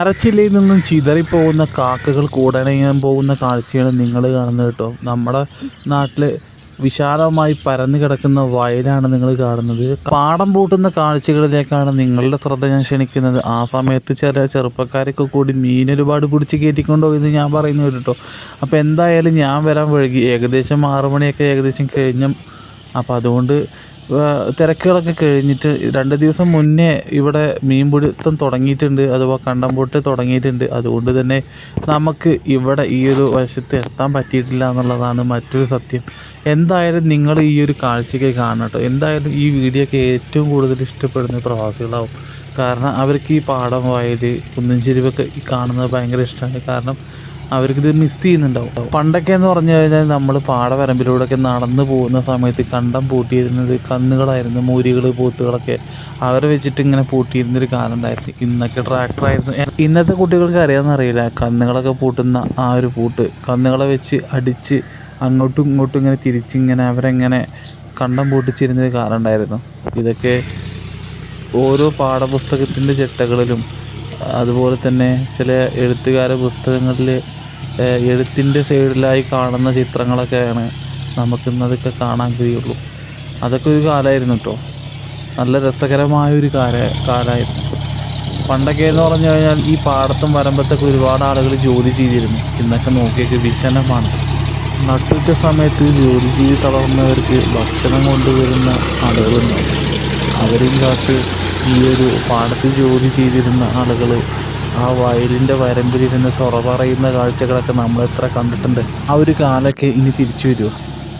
മരച്ചില്ലയിൽ നിന്നും ചിതറിപ്പോകുന്ന കാക്കകൾ കൂടണയാൻ പോകുന്ന കാഴ്ചയാണ് നിങ്ങൾ കാണുന്നത് കേട്ടോ. നമ്മുടെ നാട്ടിൽ വിശാലമായി പരന്നു കിടക്കുന്ന വയലാണ് നിങ്ങൾ കാണുന്നത്. പാടം പൂട്ടുന്ന കാഴ്ചകളിലേക്കാണ് നിങ്ങളുടെ ശ്രദ്ധ ഞാൻ ക്ഷണിക്കുന്നത്. ആ സമയത്ത് ചില ചെറുപ്പക്കാരൊക്കെ കൂടി മീൻ ഒരുപാട് പിടിച്ച് കയറ്റിക്കൊണ്ടോ എന്ന് ഞാൻ പറയുന്നു കേട്ടോ അപ്പോൾ എന്തായാലും ഞാൻ വരാൻ വഴുകി ഏകദേശം ആറു മണിയൊക്കെ ഏകദേശം കഴിഞ്ഞു. അപ്പോൾ അതുകൊണ്ട് തിരക്കുകളൊക്കെ കഴിഞ്ഞിട്ട് രണ്ട് ദിവസം മുന്നേ ഇവിടെ മീൻപിടുത്തം തുടങ്ങിയിട്ടുണ്ട്. അഥവാ കണ്ടംപൊട്ട് തുടങ്ങിയിട്ടുണ്ട്. അതുകൊണ്ട് തന്നെ നമുക്ക് ഇവിടെ ഈ ഒരു വശത്ത് എത്താൻ പറ്റിയിട്ടില്ല എന്നുള്ളതാണ് മറ്റൊരു സത്യം. എന്തായാലും നിങ്ങൾ ഈ ഒരു കാഴ്ചയ്ക്ക് കാണട്ടോ. എന്തായാലും ഈ വീഡിയോ ഒക്കെ ഏറ്റവും കൂടുതൽ ഇഷ്ടപ്പെടുന്ന പ്രവാസികളാവും. കാരണം അവർക്ക് ഈ പാടം വയൽ കുന്നും ചെരുവൊക്കെ കാണുന്നത് ഭയങ്കര ഇഷ്ടമാണ്. കാരണം അവർക്കിത് മിസ് ചെയ്യുന്നുണ്ടാവും. പണ്ടൊക്കെ എന്ന് പറഞ്ഞു കഴിഞ്ഞാൽ നമ്മൾ പാടവരമ്പിലൂടെയൊക്കെ നടന്നു പോകുന്ന സമയത്ത് കണ്ടം പൂട്ടിയിരുന്നത് കന്നുകളായിരുന്നു മൂരികൾ പൂത്തുകളൊക്കെ. അവരെ വെച്ചിട്ട് ഇങ്ങനെ പൂട്ടിയിരുന്നൊരു കാലം ഉണ്ടായിരുന്നു. ഇന്നൊക്കെ ട്രാക്ടറായിരുന്നു ഇന്നത്തെ കുട്ടികൾക്ക് അറിയാമെന്നറിയില്ല കന്നുകളൊക്കെ പൂട്ടുന്ന ആ ഒരു പൂട്ട്. കന്നുകളെ വെച്ച് അടിച്ച് അങ്ങോട്ടും ഇങ്ങോട്ടും ഇങ്ങനെ തിരിച്ചിങ്ങനെ അവരെങ്ങനെ കണ്ടം പൂട്ടിച്ചിരുന്നൊരു കാലം ഉണ്ടായിരുന്നു. ഇതൊക്കെ ഓരോ പാഠപുസ്തകത്തിന്റെ ചിട്ടകളിലും അതുപോലെ തന്നെ ചില എഴുത്തുകാര പുസ്തകങ്ങളിൽ എഴുത്തിന്റെ സൈഡിലായി കാണുന്ന ചിത്രങ്ങളൊക്കെയാണ് നമുക്കിന്നതൊക്കെ കാണാൻ കഴിയുള്ളൂ. അതൊക്കെ ഒരു കാലമായിരുന്നു കേട്ടോ നല്ല രസകരമായ ഒരു കാല കാലമായിരുന്നു പണ്ടൊക്കെ എന്ന് പറഞ്ഞു കഴിഞ്ഞാൽ ഈ പാടത്തും വരമ്പത്തൊക്കെ ഒരുപാട് ആളുകൾ ജോലി ചെയ്തിരുന്നു. ഇന്നൊക്കെ നോക്കിയൊക്കെ വിശനമാണ് നട്ടുച്ച സമയത്ത് ജോലി ചെയ്ത് തളർന്നവർക്ക് ഭക്ഷണം കൊണ്ടുവരുന്ന ആളുകളുണ്ടാവും അവരും കാത്ത് ഈ ഒരു പാടത്ത് ജോലി ചെയ്തിരുന്ന ആളുകൾ ആ വയലിന്റെ വരമ്പിലിരുന്ന് സൊറ പറയുന്ന കാഴ്ചകളൊക്കെ നമ്മൾ എത്ര കണ്ടിട്ടുണ്ട്. ആ ഒരു കാലമൊക്കെ ഇനി തിരിച്ചു വരുമോ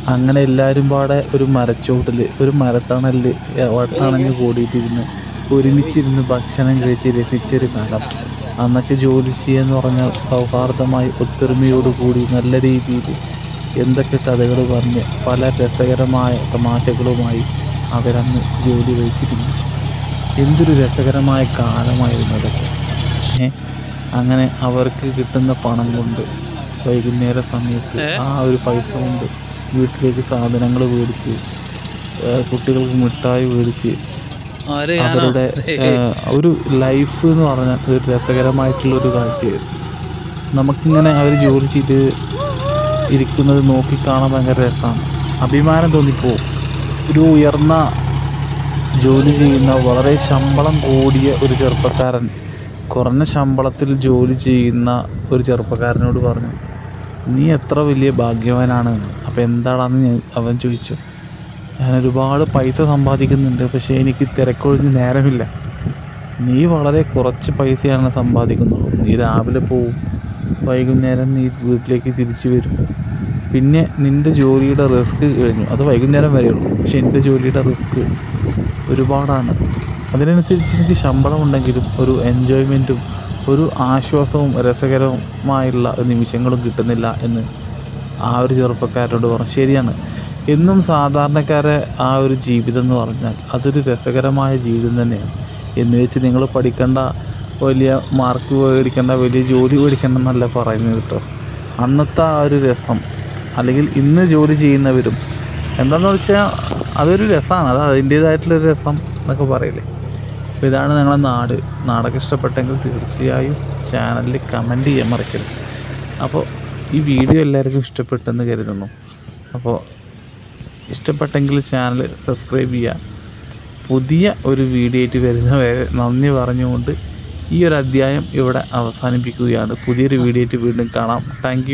അങ്ങനെ എല്ലാവരും പാടെ ഒരു മരച്ചോട്ടിൽ ഒരു മരത്തണലിൽ വട്ടണഞ്ഞ് കൂടിയിട്ടിരുന്ന് ഒരുമിച്ചിരുന്ന് ഭക്ഷണം കഴിച്ച് രസിച്ചൊരു കാലം അന്നൊക്കെ ജോലി ചെയ്യുകയെന്ന് പറഞ്ഞാൽ സൗഹാർദ്ദമായി ഒത്തൊരുമയോടുകൂടി നല്ല രീതിയിൽ എന്തൊക്കെ കഥകൾ പറഞ്ഞ് പല രസകരമായ തമാശകളുമായി അവരന്ന് ജോലി കഴിച്ചിരുന്നു എന്തൊരു രസകരമായ കാലമായിരുന്നു അതൊക്കെ. അങ്ങനെ അവർക്ക് കിട്ടുന്ന പണം കൊണ്ട് വൈകുന്നേര സമയത്ത് ആ ഒരു പൈസ കൊണ്ട് വീട്ടിലേക്ക് സാധനങ്ങൾ മേടിച്ച് കുട്ടികൾക്ക് മിഠായി മേടിച്ച് അവരുടെ ഒരു ലൈഫ് എന്ന് പറഞ്ഞാൽ ഒരു രസകരമായിട്ടുള്ള ഒരു കാഴ്ചയായിരുന്നു. നമുക്കിങ്ങനെ അവർ ജോലി ചെയ്ത് ഇരിക്കുന്നത് നോക്കി കാണാൻ ഭയങ്കര രസമാണ്. അഭിമാനം തോന്നിപ്പോ ഒരു ഉയർന്ന ജോലി ചെയ്യുന്ന വളരെ ശമ്പളം കൂടിയ ഒരു ചെറുപ്പക്കാരൻ കുറഞ്ഞ ശമ്പളത്തിൽ ജോലി ചെയ്യുന്ന ഒരു ചെറുപ്പക്കാരനോട് പറഞ്ഞു നീ എത്ര വലിയ ഭാഗ്യവാനാണ്? അപ്പോൾ എന്താണെന്ന് അവൻ ചോദിച്ചു ഞാൻ ഒരുപാട് പൈസ സമ്പാദിക്കുന്നുണ്ട് പക്ഷേ എനിക്ക് തിരക്കൊഴിഞ്ഞ് നേരമില്ല. നീ വളരെ കുറച്ച് പൈസയാണ് സമ്പാദിക്കുന്നുള്ളൂ. നീ രാവിലെ പോവും വൈകുന്നേരം നീ വീട്ടിലേക്ക് തിരിച്ചു വരും. പിന്നെ നിന്റെ ജോലിയുടെ റിസ്ക് കഴിഞ്ഞു. അത് വൈകുന്നേരം വരെയുള്ളൂ പക്ഷേ എന്റെ ജോലിയുടെ റിസ്ക് ഒരുപാടാണ്. അതിനനുസരിച്ച് എനിക്ക് ശമ്പളം ഉണ്ടെങ്കിലും ഒരു എൻജോയ്മെന്റും ഒരു ആശ്വാസവും രസകരവുമായുള്ള നിമിഷങ്ങളും കിട്ടുന്നില്ല എന്ന് ആ ഒരു ചെറുപ്പക്കാരനോട് പറഞ്ഞു. ശരിയാണ്. എന്നും സാധാരണക്കാരെ ആ ഒരു ജീവിതം എന്ന് പറഞ്ഞാൽ അതൊരു രസകരമായ ജീവിതം തന്നെയാണ്. എന്ന് വെച്ച് നിങ്ങൾ പഠിക്കേണ്ട വലിയ മാർക്ക് മേടിക്കേണ്ട വലിയ ജോലി മേടിക്കേണ്ട എന്നല്ല പറയുന്നത് കേട്ടോ. അന്നത്തെ ആ ഒരു രസം അല്ലെങ്കിൽ ഇന്ന് ജോലി ചെയ്യുന്നവരും എന്താണെന്ന് വെച്ചാൽ അതൊരു രസമാണ്. അത് അതിന്റേതായിട്ടുള്ളൊരു രസം എന്നൊക്കെ പറയില്ലേ. അപ്പോൾ ഇതാണ് ഞങ്ങളുടെ നാട്. നാടൊക്കെ ഇഷ്ടപ്പെട്ടെങ്കിൽ തീർച്ചയായും ചാനലിൽ കമന്റ് ചെയ്യാൻ മറക്കരുത്. അപ്പോൾ ഈ വീഡിയോ എല്ലാവർക്കും ഇഷ്ടപ്പെട്ടെന്ന് കരുതുന്നു. അപ്പോൾ ഇഷ്ടപ്പെട്ടെങ്കിൽ ചാനൽ സബ്സ്ക്രൈബ് ചെയ്യുക. പുതിയ ഒരു വീഡിയോ ആയിട്ട് വരുന്നവരെ നന്ദി പറഞ്ഞുകൊണ്ട് ഈ ഒരു അധ്യായം ഇവിടെ അവസാനിപ്പിക്കുകയാണ്. പുതിയൊരു വീഡിയോ ആയിട്ട് വീണ്ടും കാണാം. താങ്ക്